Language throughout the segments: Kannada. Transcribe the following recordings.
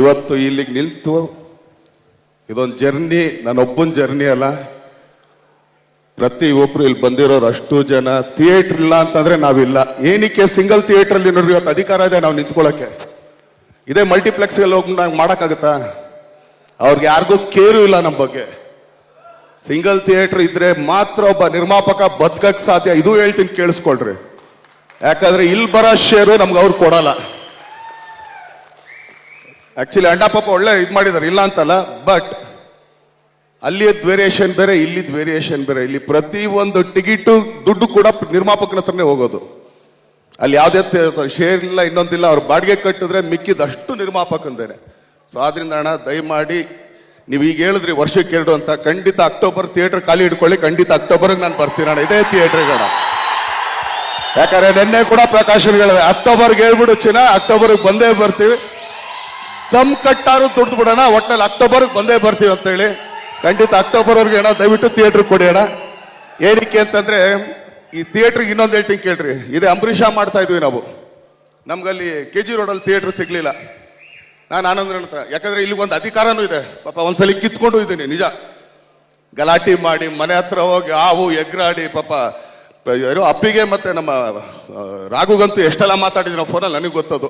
ಇವತ್ತು ಇಲ್ಲಿಗೆ ನಿಂತು ಇದೊಂದು ಜರ್ನಿ ನನ್ನೊಬ್ಬನ ಜರ್ನಿ ಅಲ್ಲ. ಪ್ರತಿ ಒಬ್ರು ಇಲ್ಲಿ ಬಂದಿರೋರು ಅಷ್ಟು ಜನ. ಥಿಯೇಟರ್ ಇಲ್ಲ ಅಂತಂದ್ರೆ ನಾವಿಲ್ಲ. ಏನಕ್ಕೆ ಸಿಂಗಲ್ ಥಿಯೇಟರ್ ಅಲ್ಲಿ ನೋಡ್ರಿ, ಇವತ್ತು ಅಧಿಕಾರ ಇದೆ ನಾವು ನಿಂತ್ಕೊಳ್ಳೋಕೆ ಇದೇ ಮಲ್ಟಿಪ್ಲೆಕ್ಸ್ ಹೋಗಿ ನಾವು ಮಾಡೋಕ್ಕಾಗತ್ತಾ? ಅವ್ರಿಗೆ ಯಾರಿಗೂ ಕೇರು ಇಲ್ಲ ನಮ್ಮ ಬಗ್ಗೆ. ಸಿಂಗಲ್ ಥಿಯೇಟರ್ ಇದ್ರೆ ಮಾತ್ರ ಒಬ್ಬ ನಿರ್ಮಾಪಕ ಬದುಕಕ್ಕೆ ಸಾಧ್ಯ. ಇದು ಹೇಳ್ತೀನಿ ಕೇಳಿಸ್ಕೊಳ್ರಿ. ಯಾಕಂದ್ರೆ ಇಲ್ಲಿ ಬರೋ ಶೇರು ನಮ್ಗೆ ಅವ್ರು ಕೊಡಲ್ಲ. ಆಕ್ಚುಲಿ ಅಣ್ಣ ಪಾಪ ಒಳ್ಳೆ ಇದು ಮಾಡಿದ್ದಾರೆ ಇಲ್ಲ ಅಂತಲ್ಲ ಬಟ್ ಅಲ್ಲಿಯದ್ ವೇರಿಯೇಷನ್ ಬೇರೆ ಇಲ್ಲಿದ್ ವೇರಿಯೇಷನ್ ಬೇರೆ. ಇಲ್ಲಿ ಪ್ರತಿ ಒಂದು ಟಿಕೆಟು ದುಡ್ಡು ಕೂಡ ನಿರ್ಮಾಪಕನ ಹತ್ರನೇ ಹೋಗೋದು. ಅಲ್ಲಿ ಯಾವುದೇ ಶೇರ್ ಇಲ್ಲ, ಇನ್ನೊಂದಿಲ್ಲ, ಅವ್ರು ಬಾಡಿಗೆ ಕಟ್ಟಿದ್ರೆ ಮಿಕ್ಕಿದಷ್ಟು ನಿರ್ಮಾಪಕಂದೇನೆ. ಸೊ ಆದ್ರಿಂದ ಅಣ್ಣ, ದಯಮಾಡಿ ನೀವು ಈಗ ಹೇಳಿದ್ರಿ ವರ್ಷಕ್ಕೆ ಎರಡು ಅಂತ, ಖಂಡಿತ ಅಕ್ಟೋಬರ್ ಥಿಯೇಟರ್ ಖಾಲಿ ಇಟ್ಕೊಳ್ಳಿ ಖಂಡಿತ ಅಕ್ಟೋಬರ್ಗೆ ನಾನು ಬರ್ತೀನಿ ಅಣ್ಣ, ಇದೇ ಥಿಯೇಟರ್ಗೆ ಅಣ್ಣ. ಯಾಕಂದ್ರೆ ನಿನ್ನೆ ಕೂಡ ಪ್ರಕಾಶನ್ ಹೇಳಿದೆ ಅಕ್ಟೋಬರ್ಗೆ ಹೇಳ್ಬಿಡು ಚಿನ್ನ, ಅಕ್ಟೋಬರ್ಗೆ ಬಂದೇ ಬರ್ತೀವಿ. ದಮ್ ಕಟ್ಟಾರು ದುಡ್ದು ಬಿಡೋಣ, ಒಟ್ನಲ್ಲಿ ಅಕ್ಟೋಬರ್ಗೆ ಬಂದೇ ಬರ್ತೀವಿ ಅಂತ ಹೇಳಿ ಖಂಡಿತ ಅಕ್ಟೋಬರ್ ಅವ್ರಿಗೆ ಅಣ್ಣ ದಯವಿಟ್ಟು ಥಿಯೇಟರ್ ಕೊಡಿ ಅಣ್ಣ. ಏನಕ್ಕೆ ಅಂತಂದ್ರೆ, ಈ ಥಿಯೇಟ್ರಿಗೆ ಇನ್ನೊಂದು ಹೇಳ್ತೀನಿ ಕೇಳ್ರಿ. ಇದೇ ಅಂಬರೀಷ ಮಾಡ್ತಾ ಇದ್ವಿ ನಾವು. ನಮ್ಗಲ್ಲಿ ಕೆ ಜಿ ರೋಡಲ್ಲಿ ಥಿಯೇಟ್ರ್ ಸಿಗ್ಲಿಲ್ಲ. ನಾನು ಆನಂದ್ರ ಹತ್ರ. ಯಾಕಂದ್ರೆ ಇಲ್ಲಿ ಒಂದು ಅಧಿಕಾರನೂ ಇದೆ. ಪಾಪ ಒಂದ್ಸಲಿ ಕಿತ್ಕೊಂಡು ಇದ್ದೀನಿ, ನಿಜ. ಗಲಾಟೆ ಮಾಡಿ ಮನೆ ಹತ್ರ ಹೋಗಿ ಹಾವು ಎಗ್ರಾಡಿ ಪಾಪ ಅಪ್ಪಿಗೆ ಮತ್ತೆ ನಮ್ಮ ರಾಘುಗಂತೂ ಎಷ್ಟೆಲ್ಲ ಮಾತಾಡಿದ್ರು ಫೋನಲ್ಲಿ ನನಗೆ ಗೊತ್ತದು.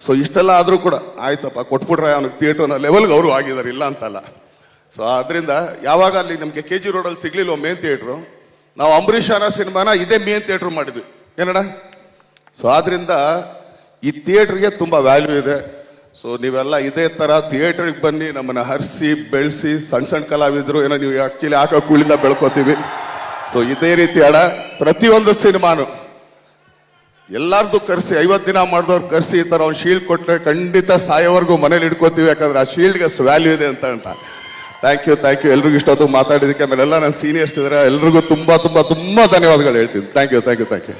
ಸೊ ಇಷ್ಟೆಲ್ಲ ಆದರೂ ಕೂಡ ಆಯ್ತಪ್ಪ, ಕೊಟ್ಬಿಟ್ರೆ ಅವ್ನಿಗೆ ಥಿಯೇಟರ್ನ ಲೆವೆಲ್ಗೆ ಅವರು ಆಗಿದ್ದಾರೆ, ಇಲ್ಲ ಅಂತಲ್ಲ. ಸೊ ಆದ್ದರಿಂದ ಯಾವಾಗ ಅಲ್ಲಿ ನಮಗೆ ಕೆ ಜಿ ರೋಡಲ್ಲಿ ಸಿಗ್ಲಿಲ್ಲ ಮೇನ್ ಥಿಯೇಟ್ರು ನಾವು ಅಂಬರೀಷ್ ಅನ್ನೋ ಸಿನಿಮಾನ ಇದೇ ಮೇನ್ ಥಿಯೇಟ್ರ್ ಮಾಡಿದ್ವಿ. ಏನಡ ಸೊ ಆದ್ದರಿಂದ ಈ ಥಿಯೇಟ್ರಿಗೆ ತುಂಬ ವ್ಯಾಲ್ಯೂ ಇದೆ. ಸೊ ನೀವೆಲ್ಲ ಇದೇ ಥರ ಥಿಯೇಟ್ರಿಗೆ ಬನ್ನಿ, ನಮ್ಮನ್ನು ಹರಿಸಿ, ಬೆಳೆಸಿ ಸಣ್ಣ ಸಣ್ಣ ಕಲಾವಿದರು, ಏನೋ ನೀವು ಆಕ್ಚುಲಿ ಹಾಕೋ ಕೂಳಿಂದ ಬೆಳ್ಕೋತೀವಿ. ಸೊ ಇದೇ ರೀತಿ ಅಡ ಪ್ರತಿಯೊಂದು ಸಿನಿಮಾನು. ಎಲ್ಲಾರ್ದು ಕರೆಸಿ ಐವತ್ತು ದಿನ ಮಾಡಿದವ್ರು ಕರೆಸಿ ಈ ಥರ ಅವ್ನು ಶೀಲ್ಡ್ ಕೊಟ್ಟರೆ ಖಂಡಿತ ಸಾಯೋವರೆಗೂ ಮನೇಲಿ ಇಟ್ಕೋತೀವಿ. ಯಾಕಂದ್ರೆ ಆ ಶೀಲ್ಡ್ಗೆ ಅಷ್ಟು ವ್ಯಾಲ್ಯೂ ಇದೆ ಅಂತ ಅಂತ. ಥ್ಯಾಂಕ್ ಯು ಥ್ಯಾಂಕ್ ಯು ಎಲ್ರಿಗೂ ಇಷ್ಟೊತ್ತು ಮಾತಾಡಿದಕ್ಕೆ ಆಮೇಲೆ ಎಲ್ಲ ನನ್ನ ಸೀನಿಯರ್ಸ್ ಇದ್ದಾರೆ ಎಲ್ರಿಗೂ ತುಂಬ ತುಂಬ ತುಂಬ ಧನ್ಯವಾದಗಳು ಹೇಳ್ತೀನಿ. Thank you thank you thank you